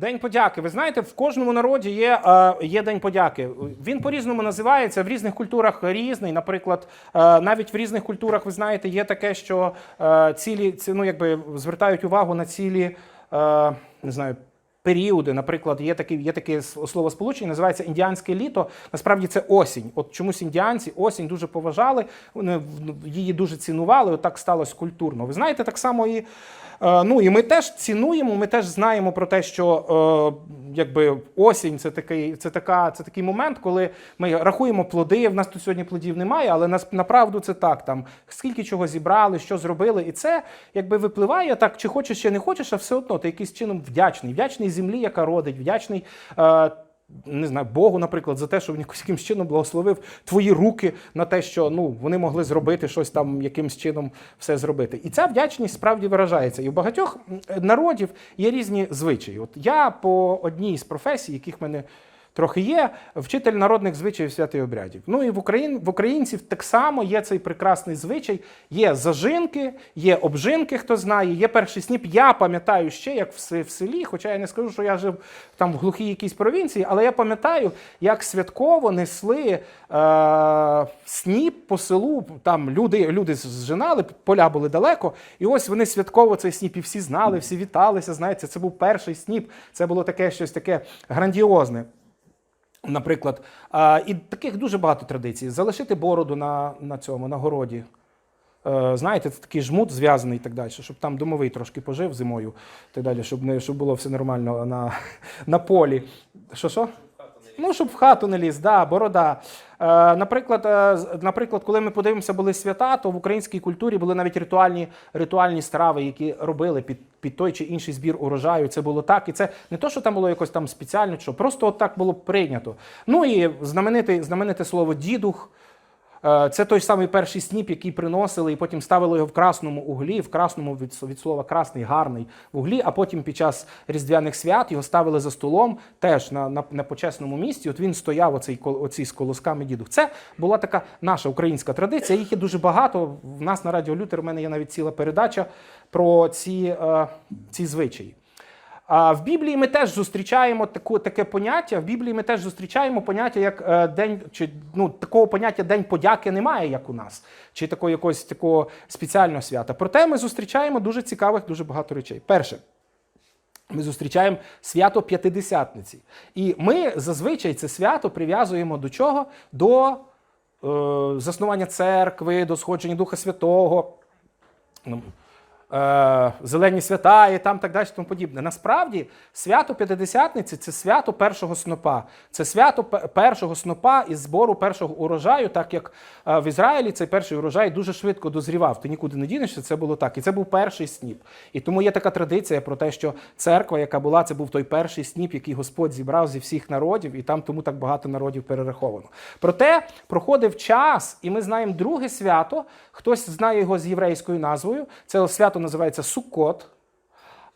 День подяки. Ви знаєте, в кожному народі є, е, є День подяки. Він по-різному називається, в різних культурах різний. Наприклад, е, навіть в різних культурах, ви знаєте, є таке, що е, цілі ці, ну, якби звертають увагу на цілі, не знаю. Періоди, наприклад, є таке, є таке словосполучення, називається індіанське літо. Насправді це осінь. От чомусь індіанці осінь дуже поважали, її дуже цінували. От так сталося культурно. Ви знаєте, так само і Е, Ну і ми теж цінуємо, ми теж знаємо про те, що е, якби осінь це такий, це така, це такий момент, коли ми рахуємо плоди. В нас тут сьогодні плодів немає, але нас направду це так. Там скільки чого зібрали, що зробили, і це якби випливає так, чи хочеш, чи не хочеш, а все одно ти якийсь чином вдячний, вдячний землі, яка родить, вдячний. Е, не знаю, Богу, наприклад, за те, що він якимсь чином благословив твої руки на те, що ну вони могли зробити щось там, якимсь чином все зробити. І ця вдячність справді виражається. І у багатьох народів є різні звичаї. От я по одній з професій, яких мене трохи є, вчитель народних звичаїв святих обрядів. Ну і в Україн, в українців так само є цей прекрасний звичай. Є зажинки, є обжинки, хто знає, є перший сніп. Я пам'ятаю ще, як в в селі, хоча я не скажу, що я жив там в глухій якійсь провінції, але я пам'ятаю, як святково несли е, сніп по селу. Там люди, люди зжинали, поля були далеко. І ось вони святково цей сніп і всі знали, всі віталися. Знаєте, це був перший сніп. Це було таке щось таке грандіозне. Наприклад, а, і таких дуже багато традицій. Залишити бороду на, на цьому, на городі. Е, знаєте, це такий жмут зв'язаний і так далі, щоб там домовий трошки пожив зимою, так далі, щоб, не, щоб було все нормально на, на полі. Що що? Ну, щоб в хату не ліз, да, борода. Е, наприклад, е, наприклад, коли ми подивимося, були свята, то в українській культурі були навіть ритуальні, ритуальні страви, які робили під, під той чи інший збір урожаю. Це було так. І це не то, що там було якось там спеціально, що просто от так було прийнято. Ну і знамените, знамените слово дідух. Е, Це той самий перший сніп, який приносили, і потім ставили його в красному углі, в красному від, від слова красний, гарний в углі, а потім під час різдвяних свят його ставили за столом теж на, на, на почесному місці. От він стояв оцей, оцій з колосками дідух. Це була така наша українська традиція. Їх є дуже багато. В нас на Радіо Лютер у мене є навіть ціла передача про ці, е, ці звичаї. В Біблії ми теж зустрічаємо таке поняття. В Біблії ми теж зустрічаємо поняття як е, день, чи ну такого поняття День подяки немає, як у нас, чи такого якогось такого спеціального свята. Проте ми зустрічаємо дуже цікавих, дуже багато речей. Перше. Ми зустрічаємо свято П'ятидесятниці. І ми зазвичай це свято прив'язуємо до чого? До е, заснування церкви, до сходження Духа Святого. Е, зелені свята і там так далі, тому подібне. Насправді, свято П'ятидесятниці це свято першого снопа. Це свято першого снопа із збору першого урожаю, так як е, в Ізраїлі цей перший урожай дуже швидко дозрівав. Ти нікуди не дінешся, це було так. І це був перший сніп. І тому є така традиція про те, що церква, яка була, це був той перший сніп, який Господь зібрав зі всіх народів, і там тому так багато народів перераховано. Проте проходив час, і ми знаємо друге свято. Хтось знає його з єврейською назвою. Це свято називається Суккот.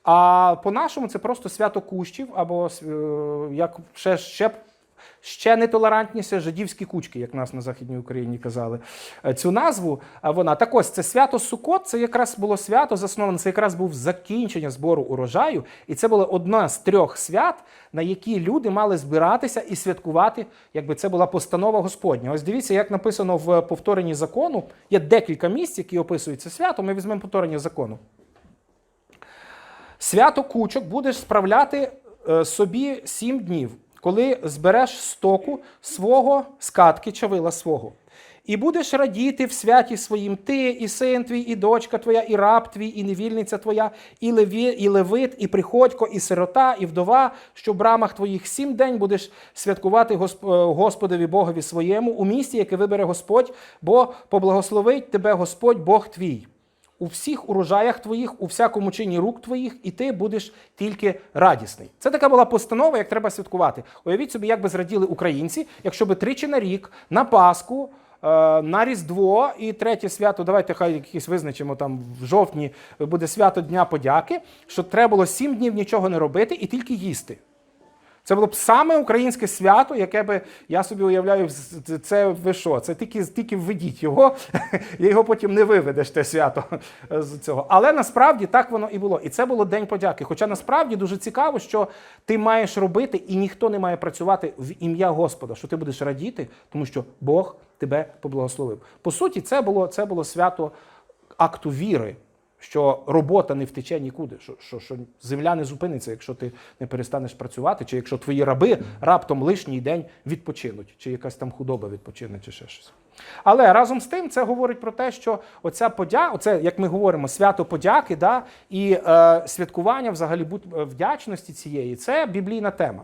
А по-нашому це просто свято кущів, або е, як ще, ще, ще нетолерантніше жидівські кучки, як нас на Західній Україні казали. Е, Цю назву вона. Так ось це свято Суккот, це якраз було свято засноване, це якраз був закінчення збору урожаю. І це було одне з трьох свят, на які люди мали збиратися і святкувати, якби це була постанова Господня. Ось дивіться, як написано в повторенні закону. Є декілька місць, які описують це свято. Ми візьмемо повторення закону. Свято кучок будеш справляти е, собі сім днів, коли збереш стоку свого скатки чавила свого. І будеш радіти в святі своїм ти, і син твій, і дочка твоя, і раб твій, і невільниця твоя, і леві, і левит, і приходько, і сирота, і вдова, що в брамах твоїх сім день будеш святкувати е, Господові Богові своєму у місті, яке вибере Господь, бо поблагословить тебе Господь Бог твій у всіх урожаях твоїх, у всякому чині рук твоїх, і ти будеш тільки радісний. Це така була постанова, як треба святкувати. Уявіть собі, як би зраділи українці, якщо би тричі на рік, на Пасху, е, на Різдво і третє свято, давайте хай якісь визначимо там в жовтні буде свято Дня подяки, що треба було сім днів нічого не робити і тільки їсти. Це було б саме українське свято, яке би я собі уявляю, це ви що? Це тільки, тільки введіть його, і його потім не виведеш, те свято з цього. Але насправді так воно і було. І це було День подяки. Хоча насправді дуже цікаво, що ти маєш робити, і ніхто не має працювати в ім'я Господа, що ти будеш радіти, тому що Бог тебе поблагословив. По суті, це було, це було свято акту віри. Що робота не втече нікуди, що, що, що земля не зупиниться, якщо ти не перестанеш працювати, чи якщо твої раби раптом лишній день відпочинуть, чи якась там худоба відпочине, чи ще щось. Але разом з тим це говорить про те, що оця подя, оце, як ми говоримо, свято подяки, да, і е, святкування взагалі е, вдячності цієї, це біблійна тема.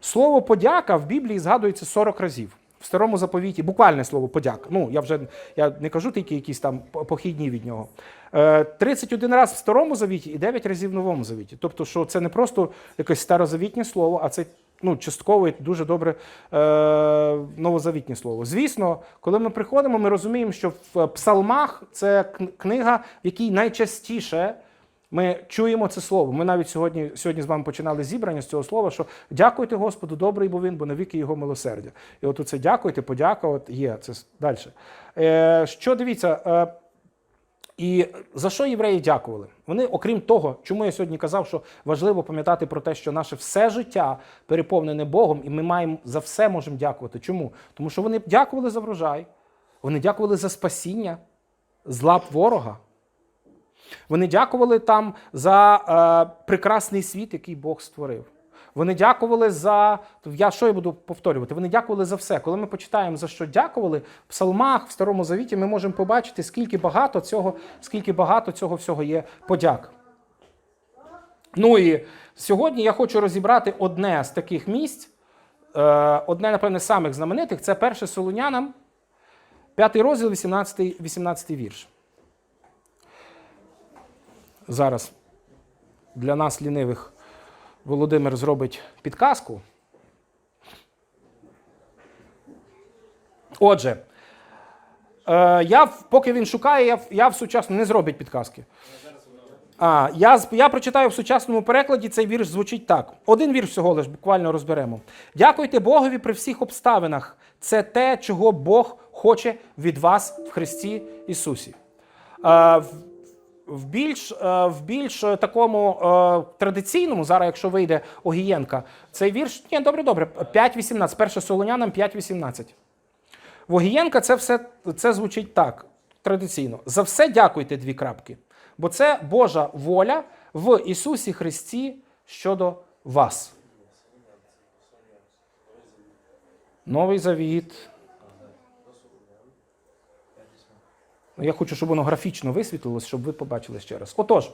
Слово подяка в Біблії згадується 40 разів. В старому заповіті буквальне слово подяка. Ну, я вже я не кажу тільки якісь там похідні від нього. Е, 31 раз в старому завіті і 9 разів в новому завіті. Тобто, що це не просто якесь старозавітнє слово, а це ну, частково і дуже добре е, новозавітнє слово. Звісно, коли ми приходимо, ми розуміємо, що в псалмах це книга, в якій найчастіше ми чуємо це слово. Ми навіть сьогодні, сьогодні з вами починали зібрання з цього слова, що дякуйте Господу, добрий бо він, бо навіки його милосердя. І от оце дякуйте, подяка, от є це далі. Е, що дивіться, е, і за що євреї дякували? Вони, окрім того, чому я сьогодні казав, що важливо пам'ятати про те, що наше все життя переповнене Богом, і ми маємо за все можемо дякувати. Чому? Тому що вони дякували за врожай, вони дякували за спасіння з лап ворога. Вони дякували там за е, прекрасний світ, який Бог створив. Вони дякували за. Я що я буду повторювати? Вони дякували за все. Коли ми почитаємо за що дякували, в псалмах, в Старому Завіті, ми можемо побачити, скільки багато цього, скільки багато цього всього є подяк. Ну і сьогодні я хочу розібрати одне з таких місць. Е, одне, напевне, самих знаменитих це перше Солунянам, п'ятий розділ, 18, 18 вірш. Зараз для нас лінивих Володимир зробить підказку. Отже, е, я, поки він шукає, я, я в сучасному не зробить підказки. А, я, я прочитаю в сучасному перекладі, цей вірш звучить так. Один вірш всього лиш буквально розберемо. Дякуйте Богові при всіх обставинах. Це те, чого Бог хоче від вас в Христі Ісусі. В- в більш, е, в більш е, такому е, традиційному, зараз, якщо вийде Огієнка, цей вірш, ні, добре, добре, 5.18, перше Солонянам 5.18. В Огієнка це все це звучить так, традиційно. За все дякуйте дві крапки. Бо це Божа воля в Ісусі Христі щодо вас. Новий завіт. Я хочу, щоб воно графічно висвітлилось, щоб ви побачили ще раз. Отож,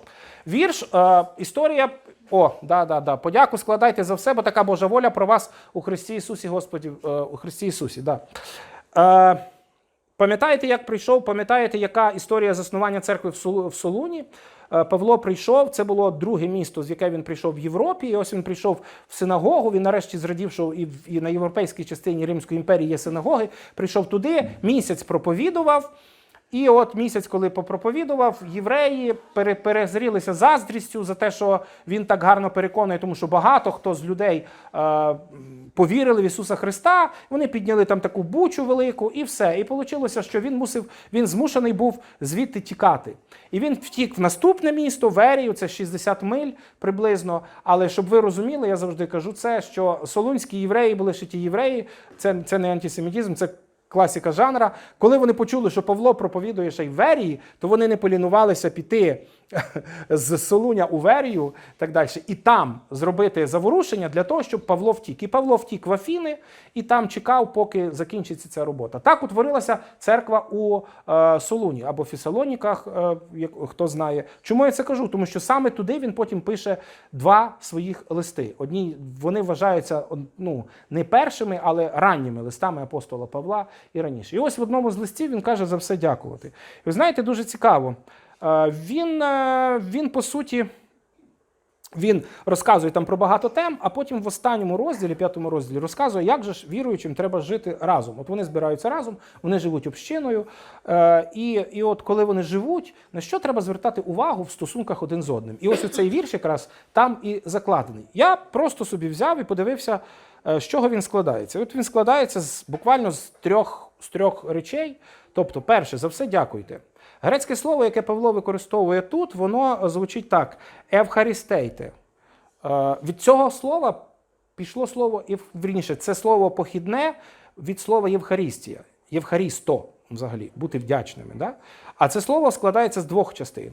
вірш, е, історія. О, да, да, да. Подяку складайте за все, бо така Божа воля про вас у Христі Ісусі, Господі, е, у Христі Ісусі. Да. Е, пам'ятаєте, як прийшов? Пам'ятаєте, яка історія заснування церкви в Солуні? Е, Павло прийшов, це було друге місто, з яке він прийшов в Європі. І ось він прийшов в синагогу. Він нарешті зрадів, що і, і на європейській частині Римської імперії є синагоги. Прийшов туди, місяць проповідував. І от місяць, коли попроповідував, євреї перезрілися заздрістю за те, що він так гарно переконує, тому що багато хто з людей е, повірили в Ісуса Христа. Вони підняли там таку бучу велику, і все. І вийшло, що він мусив, він змушений був звідти тікати. І він втік в наступне місто, Верію, це 60 миль приблизно. Але щоб ви розуміли, я завжди кажу це, що солунські євреї були ще ті євреї, це, це не антисемітизм, це класика жанра. Коли вони почули, що Павло проповідує Шайверії, то вони не полінувалися піти з Солуня у Верію так далі, і там зробити заворушення для того, щоб Павло втік. І Павло втік в Афіни і там чекав, поки закінчиться ця робота. Так утворилася церква у е, Солуні або Фісалоніках, е, хто знає. Чому я це кажу? Тому що саме туди він потім пише два своїх листи. Одні вони вважаються ну, не першими, але ранніми листами апостола Павла і раніше. І ось в одному з листів він каже за все дякувати. І ви знаєте, дуже цікаво. Е, Він, е, він по суті. Він розказує там про багато тем, а потім в останньому розділі, п'ятому розділі, розказує, як же ж віруючим треба жити разом. От вони збираються разом, вони живуть общиною. Е, і, і от коли вони живуть, на що треба звертати увагу в стосунках один з одним. І ось цей вірш якраз там і закладений. Я просто собі взяв і подивився, з чого він складається. От він складається з буквально з трьох, з трьох речей. Тобто, перше за все, дякуйте. Грецьке слово, яке Павло використовує тут, воно звучить так: евхарістейте. Е, Від цього слова пішло слово вірніше, це слово похідне від слова Євхарістія. Євхарісто, взагалі, бути вдячними. Да? А це слово складається з двох частин: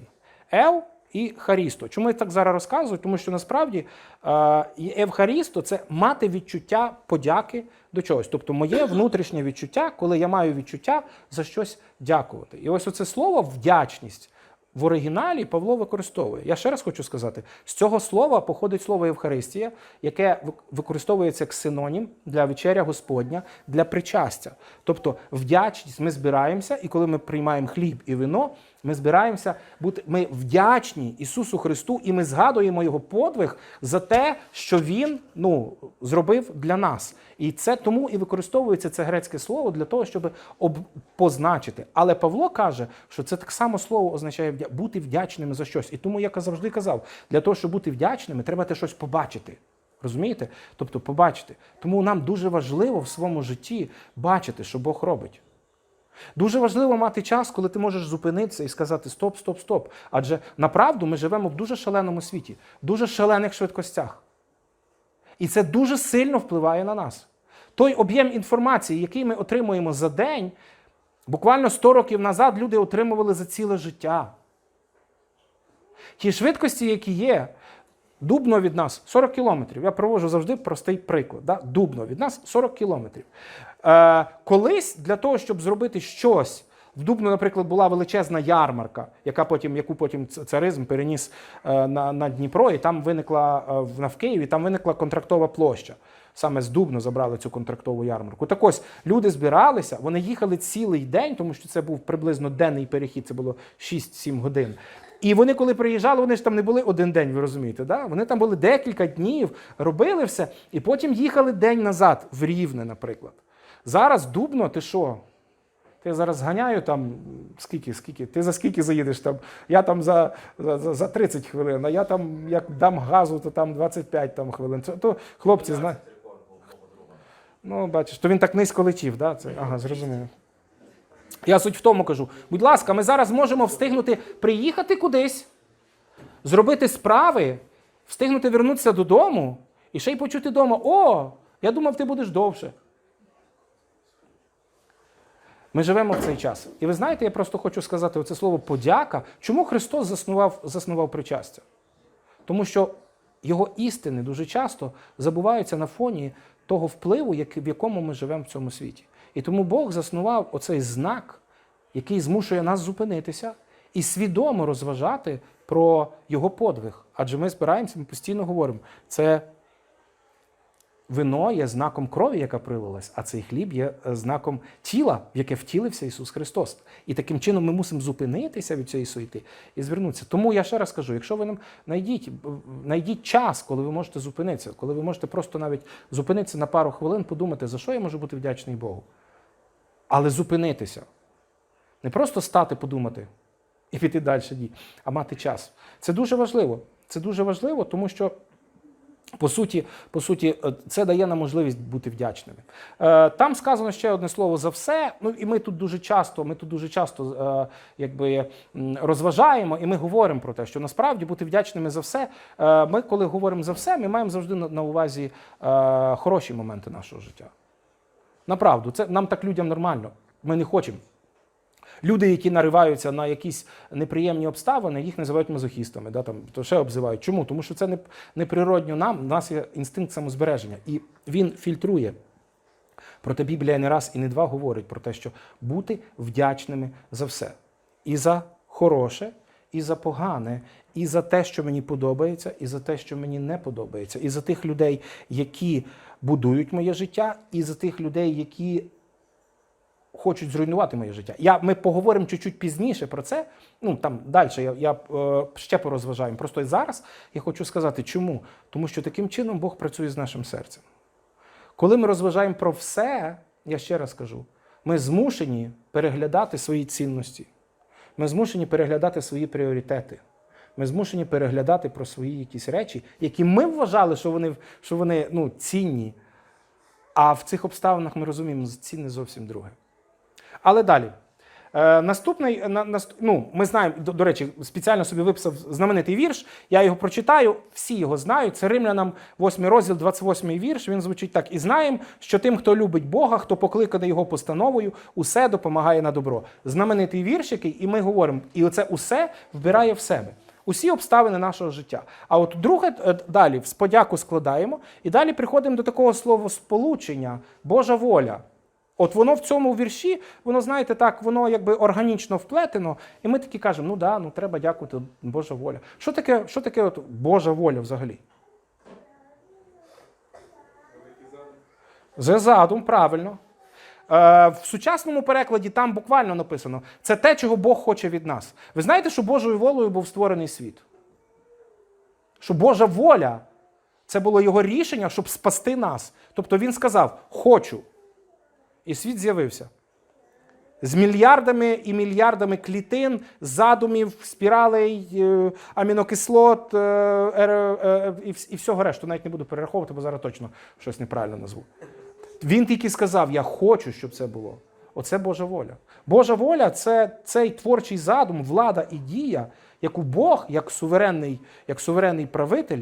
ев і харісто. Чому я так зараз розказую? Тому що насправді е, евхарісто це мати відчуття подяки до чогось. Тобто моє внутрішнє відчуття, коли я маю відчуття за щось дякувати. І ось оце слово вдячність. В оригіналі Павло використовує. Я ще раз хочу сказати: з цього слова походить слово Євхаристія, яке використовується як синонім для вечеря Господня, для причастя. Тобто вдячність, ми збираємося, і коли ми приймаємо хліб і вино, ми збираємося бути ми вдячні Ісусу Христу, і ми згадуємо Його подвиг за те, що Він ну, зробив для нас. І це тому і використовується це грецьке слово для того, щоб об, позначити. Але Павло каже, що це так само слово означає бути вдячними за щось. І тому я завжди казав, для того, щоб бути вдячними, треба те щось побачити. Розумієте? Тобто побачити. Тому нам дуже важливо в своєму житті бачити, що Бог робить. Дуже важливо мати час, коли ти можеш зупинитися і сказати стоп, стоп, стоп. Адже направду ми живемо в дуже шаленому світі, в дуже шалених швидкостях. І це дуже сильно впливає на нас. Той об'єм інформації, який ми отримуємо за день, буквально 100 років назад люди отримували за ціле життя. Ті швидкості, які є, Дубно від нас 40 кілометрів. Я проводжу завжди простий приклад. Да? Дубно від нас 40 кілометрів. Е, колись для того, щоб зробити щось. В Дубно, наприклад, була величезна ярмарка, яка потім, яку потім царизм переніс е, на, на Дніпро, і там виникла е, в Києві, там виникла контрактова площа. Саме з Дубно забрали цю контрактову ярмарку. Так ось люди збиралися, вони їхали цілий день, тому що це був приблизно денний перехід, це було 6-7 годин. І вони, коли приїжджали, вони ж там не були один день, ви розумієте, да? вони там були декілька днів, робили все, і потім їхали день назад, в Рівне, наприклад. Зараз Дубно, ти що? Ти зараз зганяю там скільки, скільки, ти за скільки заїдеш там? Я там за, за, за- за 30 хвилин, а я там як дам газу, то там 25 там, хвилин. Це, то хлопці знають. Ну, бачиш, то він так низько летів, да? Це, ага, зрозуміло. Я суть в тому кажу: будь ласка, ми зараз можемо встигнути приїхати кудись, зробити справи, встигнути вернутися додому і ще й почути вдома: о, я думав, ти будеш довше. Ми живемо в цей час. І ви знаєте, я просто хочу сказати оце слово подяка. Чому Христос заснував, заснував причастя? Тому що його істини дуже часто забуваються на фоні того впливу, в якому ми живемо в цьому світі. І тому Бог заснував оцей знак, який змушує нас зупинитися і свідомо розважати про його подвиг. Адже ми збираємося, ми постійно говоримо, це вино є знаком крові, яка прилилась, а цей хліб є е, знаком тіла, в яке втілився Ісус Христос. І таким чином ми мусимо зупинитися від цієї суєти і звернутися. Тому я ще раз кажу: якщо ви нам знайдіть, знайдіть час, коли ви можете зупинитися, коли ви можете просто навіть зупинитися на пару хвилин, подумати, за що я можу бути вдячний Богу. Але зупинитися. Не просто стати, подумати і піти далі, а мати час. Це дуже важливо. Це дуже важливо, тому що. По суті, по суті, е, це дає нам можливість бути вдячними. Е, Там сказано ще одне слово за все. Ну і ми тут дуже часто, ми тут дуже часто е, якби розважаємо, і ми говоримо про те, що насправді бути вдячними за все. Ми, коли говоримо за все, ми маємо завжди на, увазі хороші моменти нашого життя. Направду, це нам так людям нормально. Ми не хочемо. Люди, які нариваються на якісь неприємні обставини, їх називають мазохістами, да, там, то ще обзивають. Чому? Тому що це не, неприродньо нам, у нас є інстинкт самозбереження, і він фільтрує. Проте Біблія не раз і не два говорить про те, що бути вдячними за все. І за хороше, і за погане, і за те, що мені подобається, і за те, що мені не подобається, і за тих людей, які будують моє життя, і за тих людей, які хочуть зруйнувати моє життя. Я, ми поговоримо чуть-чуть пізніше про це. Ну там далі я, я е, ще порозважаємо. Просто зараз я хочу сказати, чому? Тому що таким чином Бог працює з нашим серцем. Коли ми розважаємо про все, я ще раз кажу, ми змушені переглядати свої цінності. Ми змушені переглядати свої пріоритети. Ми змушені переглядати про свої якісь речі, які ми вважали, що вони, що вони ну, цінні. А в цих обставинах ми розуміємо, цінне зовсім друге. Але далі. Е, наступний, на, наст- ну, ми знаємо, до, до речі, спеціально собі виписав знаменитий вірш. Я його прочитаю, всі його знають. Це Римлянам 8 розділ, 28 вірш. Він звучить так: і знаємо, що тим, хто любить Бога, хто покликаний його постановою, усе допомагає на добро. Знаменитий вірш, який, і ми говоримо, і оце усе вбирає в себе. Усі обставини нашого життя. А от друге е, далі з подяку складаємо, і далі приходимо до такого словосполучення Божа воля. От воно в цьому вірші, воно, знаєте, так, воно якби органічно вплетено, і ми такі кажемо, ну да, ну треба дякувати, Божа воля. Що таке, що таке от Божа воля взагалі? Це задум, правильно. Е, в сучасному перекладі там буквально написано: це те, чого Бог хоче від нас. Ви знаєте, що Божою волею був створений світ? Що Божа воля це було його рішення, щоб спасти нас. Тобто він сказав: Хочу. І світ з'явився. З мільярдами і мільярдами клітин, задумів, спіралей, е, амінокислот е, е, і всього решту. Навіть не буду перераховувати, бо зараз точно щось неправильно назву. Він тільки сказав: Я хочу, щоб це було. Оце Божа воля. Божа воля це цей творчий задум, влада і дія, яку Бог, як суверенний, як суверенний правитель,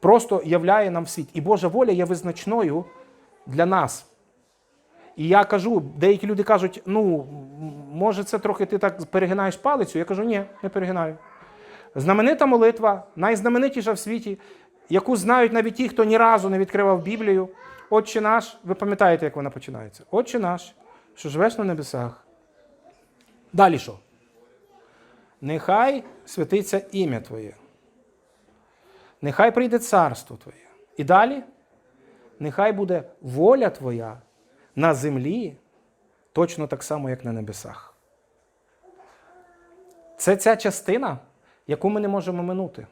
просто являє нам світ. І Божа воля є визначною для нас. І я кажу, деякі люди кажуть, ну, може, це трохи ти так перегинаєш палицю. Я кажу, ні, не перегинаю. Знаменита молитва, найзнаменитіша в світі, яку знають навіть ті, хто ні разу не відкривав Біблію. Отче наш, ви пам'ятаєте, як вона починається? Отче наш, що живеш на небесах. Далі що? Нехай святиться ім'я Твоє. Нехай прийде царство Твоє. І далі, нехай буде воля Твоя на землі, точно так само, як на небесах. Це ця частина, яку ми не можемо минути.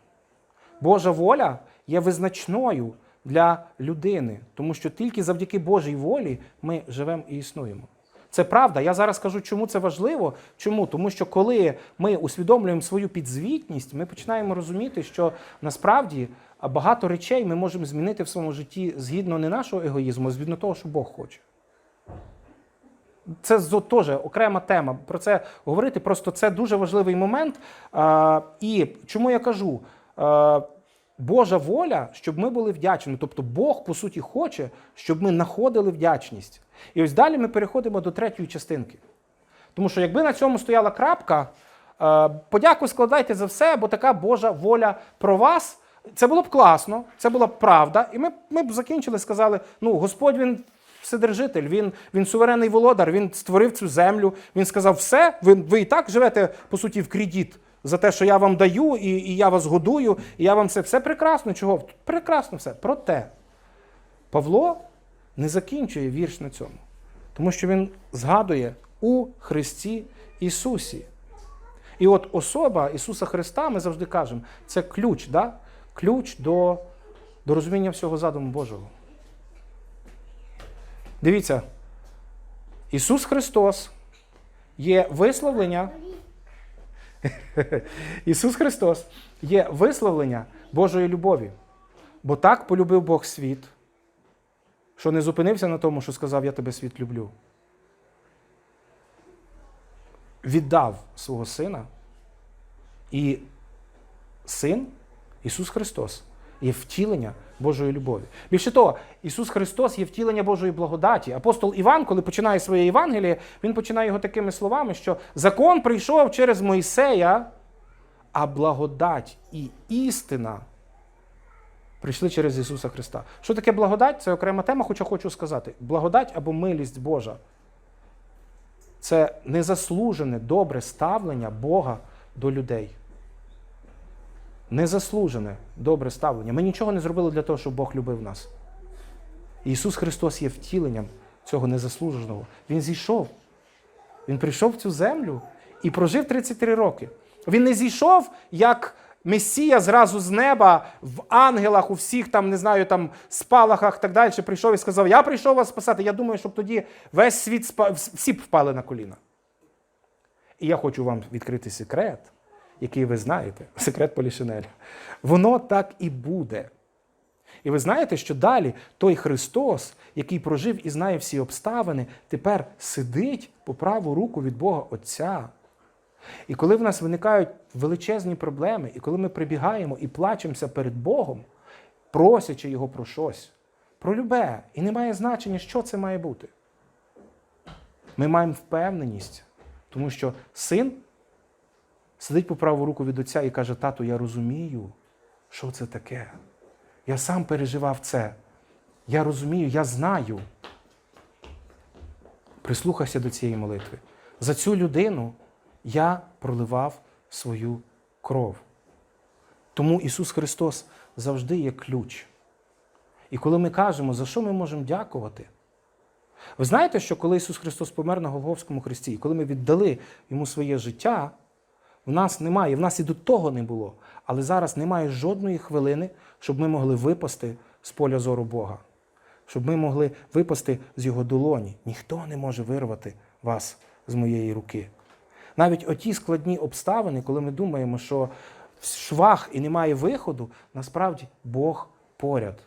Божа воля є визначною для людини, тому що тільки завдяки Божій волі ми живемо і існуємо. Це правда. Я зараз кажу, чому це важливо. Чому? Тому що коли ми усвідомлюємо свою підзвітність, ми починаємо розуміти, що насправді а, багато речей ми можемо змінити в своєму житті згідно не нашого егоїзму, а згідно того, що Бог хоче. Це теж окрема тема. Про це говорити. Просто це дуже важливий момент. І чому я кажу? Божа воля, щоб ми були вдячними. Тобто Бог, по суті, хоче, щоб ми знаходили вдячність. І ось далі ми переходимо до третьої частинки. Тому що якби на цьому стояла крапка, подяку складайте за все, бо така Божа воля про вас. Це було б класно, це була б правда. І ми, ми б закінчили, сказали: ну, Господь він вседержитель, він, він суверенний володар, він створив цю землю. Він сказав, все, ви, ви і так живете, по суті, в кредит за те, що я вам даю, і, і я вас годую, і я вам це все прекрасно. Чого? Прекрасно все. Проте Павло не закінчує вірш на цьому, тому що він згадує у Христі Ісусі. І от особа Ісуса Христа, ми завжди кажемо, це ключ, да? Ключ до, до розуміння всього задуму Божого. Дивіться, Ісус Христос є висловлення. Ісус Христос є висловлення Божої любові. Бо так полюбив Бог світ, що не зупинився на тому, що сказав, я тебе світ люблю. Віддав свого сина, і син, Ісус Христос, є втілення Божої любові. Більше того, Ісус Христос є втілення Божої благодаті. Апостол Іван, коли починає своє Євангеліє, він починає його такими словами, що закон прийшов через Мойсея, а благодать і істина прийшли через Ісуса Христа. Що таке благодать? Це окрема тема, хоча хочу сказати. Благодать або милість Божа. Це незаслужене добре ставлення Бога до людей. Незаслужене добре ставлення. Ми нічого не зробили для того, щоб Бог любив нас. Ісус Христос є втіленням цього незаслуженого. Він зійшов. Він прийшов в цю землю і прожив 33 роки. Він не зійшов як Месія зразу з неба в ангелах, у всіх там, не знаю, там спалахах так далі. Прийшов і сказав: Я прийшов вас спасати. Я думаю, щоб тоді весь світ спа... всі б впали на коліна. І я хочу вам відкрити секрет, який ви знаєте, секрет Полішинеля. Воно так і буде. І ви знаєте, що далі той Христос, який прожив і знає всі обставини, тепер сидить по праву руку від Бога Отця. І коли в нас виникають величезні проблеми, і коли ми прибігаємо і плачемося перед Богом, просячи Його про щось, про любе, і не має значення, що це має бути. Ми маємо впевненість, тому що син сидить по праву руку від отця і каже: Тату, я розумію, що це таке. Я сам переживав це. Я розумію, я знаю. Прислухайся до цієї молитви. За цю людину я проливав свою кров. Тому Ісус Христос завжди є ключ. І коли ми кажемо, за що ми можемо дякувати? Ви знаєте, що коли Ісус Христос помер на Голговському хресті, і коли ми віддали Йому своє життя, в нас немає, в нас і до того не було. Але зараз немає жодної хвилини, щоб ми могли випасти з поля зору Бога, щоб ми могли випасти з Його долоні. Ніхто не може вирвати вас з моєї руки. Навіть оті складні обставини, коли ми думаємо, що швах і немає виходу, насправді Бог поряд.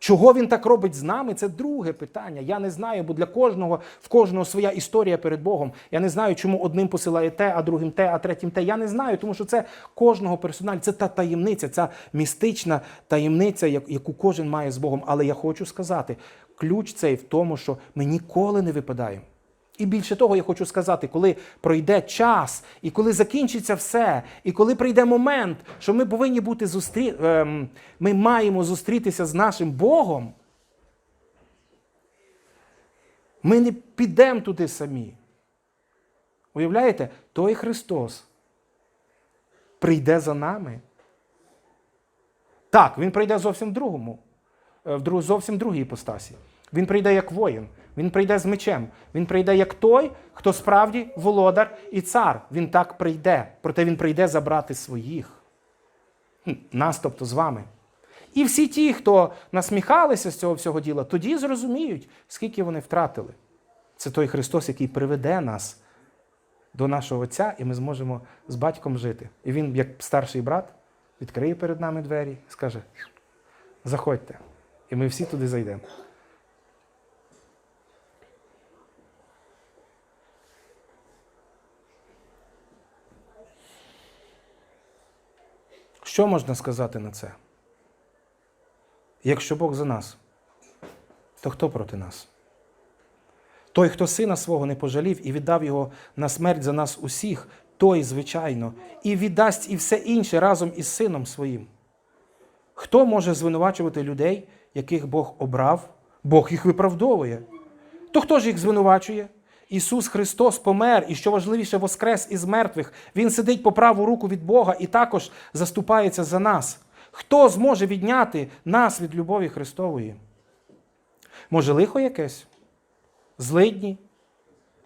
Чого він так робить з нами? Це друге питання. Я не знаю, бо для кожного в кожного своя історія перед Богом. Я не знаю, чому одним посилає те, а другим те, а третім те. Я не знаю, тому що це кожного персональ. Це та таємниця, ця містична таємниця, яку кожен має з Богом. Але я хочу сказати, ключ цей в тому, що ми ніколи не випадаємо. І більше того, я хочу сказати, коли пройде час, і коли закінчиться все, і коли прийде момент, що ми повинні бути зустрі... ем, ми маємо зустрітися з нашим Богом, ми не підемо туди самі. Уявляєте, той Христос прийде за нами. Так, Він прийде зовсім другому, е, в зовсім другій іпостасі. Він прийде як воїн. Він прийде з мечем. Він прийде як той, хто справді володар і цар. Він так прийде. Проте він прийде забрати своїх. Нас, тобто з вами. І всі ті, хто насміхалися з цього всього діла, тоді зрозуміють, скільки вони втратили. Це той Христос, який приведе нас до нашого Отця, і ми зможемо з батьком жити. І він, як старший брат, відкриє перед нами двері і скаже: заходьте. І ми всі туди зайдемо. Що можна сказати на це? Якщо Бог за нас, то хто проти нас? Той, хто сина свого не пожалів і віддав його на смерть за нас усіх, той, звичайно, і віддасть і все інше разом із сином своїм. Хто може звинувачувати людей, яких Бог обрав? Бог їх виправдовує. То хто ж їх звинувачує? Ісус Христос помер, і що важливіше, воскрес із мертвих. Він сидить по праву руку від Бога і також заступається за нас. Хто зможе відняти нас від любові Христової? Може, лихо якесь? Злидні,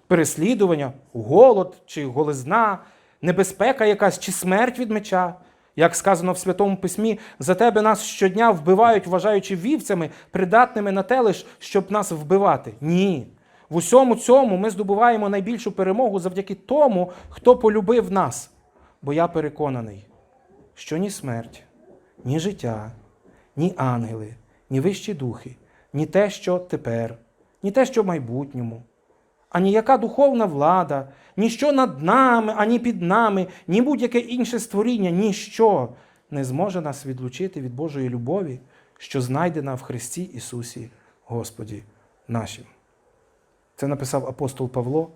переслідування, голод чи голизна, небезпека якась чи смерть від меча? Як сказано в Святому Письмі, за тебе нас щодня вбивають, вважаючи вівцями, придатними на те лиш, щоб нас вбивати. Ні. В усьому цьому ми здобуваємо найбільшу перемогу завдяки тому, хто полюбив нас. Бо я переконаний, що ні смерть, ні життя, ні ангели, ні вищі духи, ні те, що тепер, ні те, що в майбутньому, ані яка духовна влада, ніщо над нами, ані під нами, ні будь-яке інше створіння, ніщо не зможе нас відлучити від Божої любові, що знайдена в Христі Ісусі Господі нашим. Це написав апостол Павло,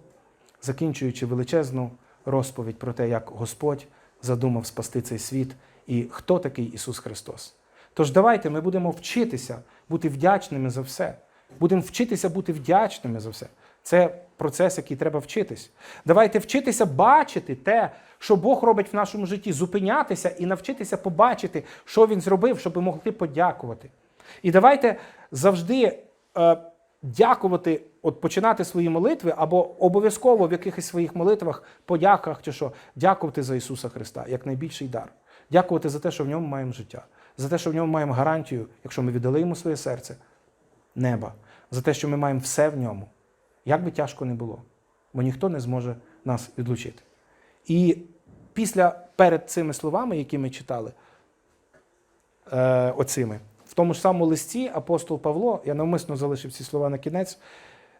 закінчуючи величезну розповідь про те, як Господь задумав спасти цей світ і хто такий Ісус Христос. Тож давайте ми будемо вчитися бути вдячними за все. Будемо вчитися бути вдячними за все. Це процес, який треба вчитись. Давайте вчитися бачити те, що Бог робить в нашому житті, зупинятися і навчитися побачити, що Він зробив, щоб ми могли подякувати. І давайте завжди е, дякувати, от починати свої молитви, або обов'язково в якихось своїх молитвах, подяках чи що, дякувати за Ісуса Христа як найбільший дар. Дякувати за те, що в ньому маємо життя, за те, що в ньому маємо гарантію, якщо ми віддали йому своє серце, неба, за те, що ми маємо все в ньому. Як би тяжко не було, бо ніхто не зможе нас відлучити. І після перед цими словами, які ми читали, е, оцими, тому ж самому листі апостол Павло, я навмисно залишив ці слова на кінець,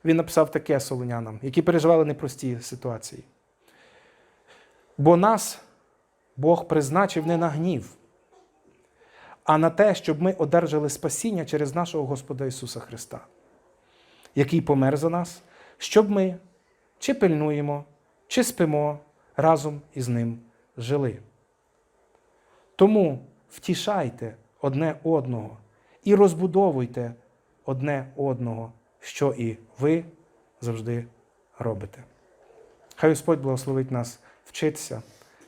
він написав таке солонянам, які переживали непрості ситуації. Бо нас Бог призначив не на гнів, а на те, щоб ми одержали спасіння через нашого Господа Ісуса Христа, який помер за нас, щоб ми чи пильнуємо, чи спимо разом із Ним жили. Тому втішайте одне одного і розбудовуйте одне одного, що і ви завжди робите. Хай Господь благословить нас вчитися,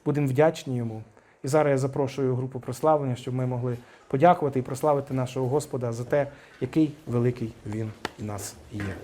будемо вдячні йому. І зараз я запрошую групу прославлення, щоб ми могли подякувати і прославити нашого Господа за те, який великий він у нас є.